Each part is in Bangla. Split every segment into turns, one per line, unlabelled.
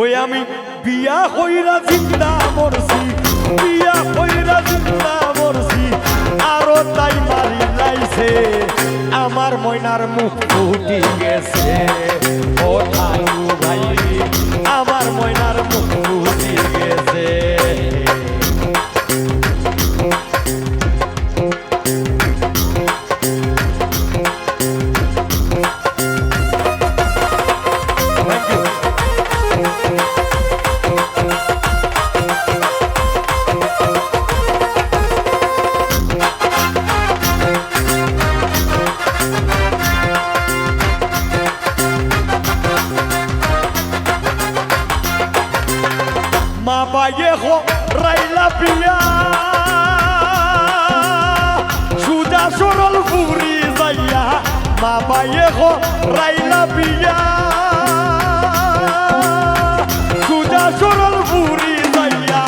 ওই আমি বিয়া হইরা জিন্দা মরছি, বিয়া হইরা জিন্দা মরছি, আরও তাই মারি লাইছে। আমার ময়নার মুখ ফুটি গেছে, ও ভাই আমার ময়নার মুখ Raila Pia সুজা সরল ফুরি যাইয়া মা Vallejo, Raila Pia সুজা সরল ফুরি যাইয়া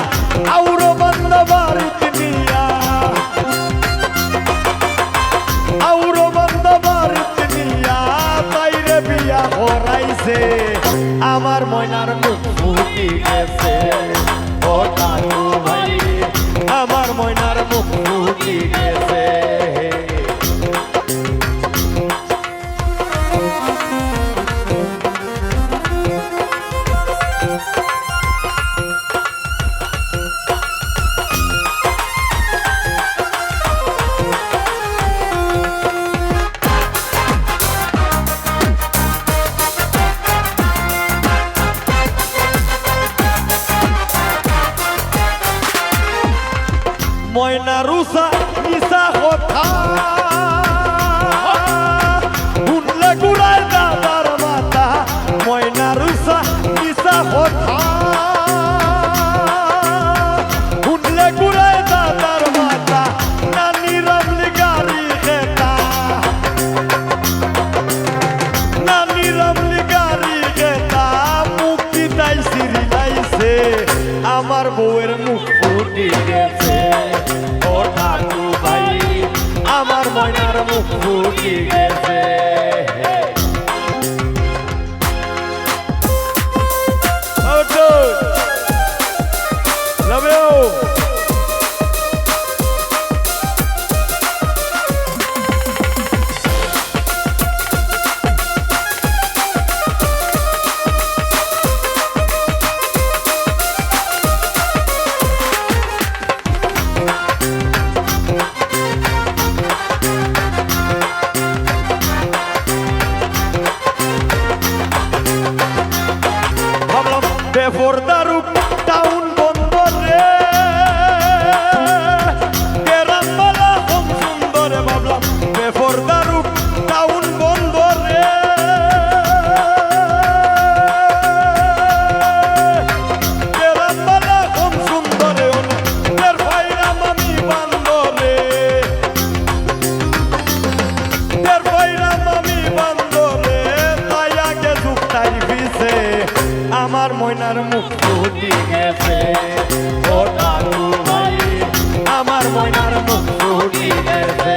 আউরো বন্ধ আমার ময়নার মুখ ফুটি গেছে ময়না রুসা নিসা কথা ফুটি গেছে ও ঠাকুর ভাই আমার ময়নার মুখ ফুটি গেছে dude. Love you. আমার ময়নার মুখ ফুটি গেছে। ও দারু ভাই আমার ময়নার মুখ ফুটি গেছে।